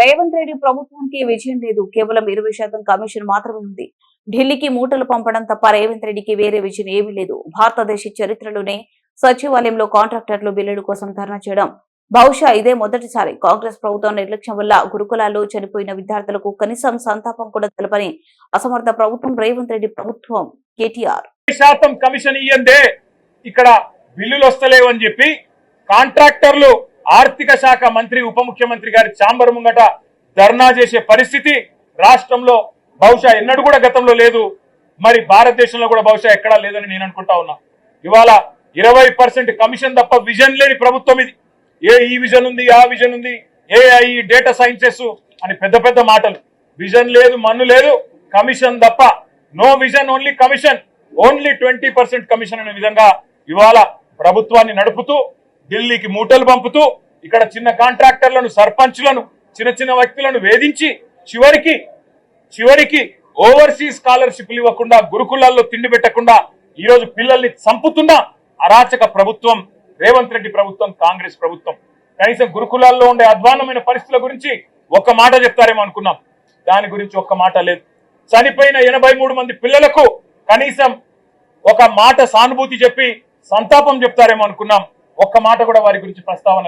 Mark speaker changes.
Speaker 1: రేవంత్ రెడ్డి ప్రభుత్వానికి విజయం లేదు. కేవలం ఇరవై శాతం కమిషన్ మాత్రమే ఉంది. ఢిల్లీకి మూటలు పంపడం తప్ప రేవంత్ రెడ్డికి వేరే విజయం ఏమీ లేదు. భారతదేశ చరిత్రలోనే సచివాలయంలో కాంట్రాక్టర్లు బిల్లుల కోసం ధర్నా చేయడం. బహుశా ఇదే మొదటిసారి కాంగ్రెస్ ప్రభుత్వం నిర్లక్ష్యం వల్ల గురుకులాల్లో చనిపోయిన విద్యార్థులకు కనీసం సంతాపం కూడా తెలపని అసమర్థ ప్రభుత్వం రేవంత్ రెడ్డి ప్రభుత్వం కేటీఆర్.
Speaker 2: శాతం కమిషన్ ఇయ్యందే. ఇక్కడ బిల్లులు వస్తలేవని చెప్పి కాంట్రాక్టర్లు ఆర్థిక శాఖ మంత్రి ఉప ముఖ్యమంత్రి గారి చాంబర్ ముంగట ధర్నా చేసే పరిస్థితి రాష్ట్రంలో బహుశా ఎన్నడూ కూడా గతంలో లేదు. మరి భారతదేశంలో కూడా బహుశా ఎక్కడా లేదని నేను అనుకుంటా ఉన్నా. ఇవాళ ఇరవై పర్సెంట్ కమిషన్ తప్ప విజన్ లేని ప్రభుత్వం ఇది. ఏ ఈ విజన్ ఉంది ఆ విజన్ ఉంది ఏఐ డేటా సైన్సెస్ అని పెద్ద పెద్ద మాటలు. విజన్ లేదు మన్ను లేదు కమిషన్ తప్ప no vision only commission. Only twenty percent commission అనే విధంగా ఇవాళ ప్రభుత్వాన్ని నడుపుతూ ఢిల్లీకి మూటలు పంపుతూ ఇక్కడ చిన్న కాంట్రాక్టర్లను సర్పంచ్లను చిన్న చిన్న వ్యక్తులను వేధించి చివరికి చివరికి ఓవర్సీస్ స్కాలర్షిప్లు ఇవ్వకుండా గురుకులాల్లో తిండి పెట్టకుండా ఈరోజు పిల్లల్ని చంపుతున్న అరాచక ప్రభుత్వం రేవంత్ రెడ్డి ప్రభుత్వం కాంగ్రెస్ ప్రభుత్వం. కనీసం గురుకులాల్లో ఉండే అధ్వానమైన పరిస్థితుల గురించి ఒక్క మాట చెప్తారేమో అనుకున్నాం. దాని గురించి ఒక్క మాట లేదు. చనిపోయిన ఎనభై మంది పిల్లలకు కనీసం ఒక మాట సానుభూతి చెప్పి సంతాపం చెప్తారేమో అనుకున్నాం. ఒక్క మాట కూడా వారి గురించి ప్రస్తావన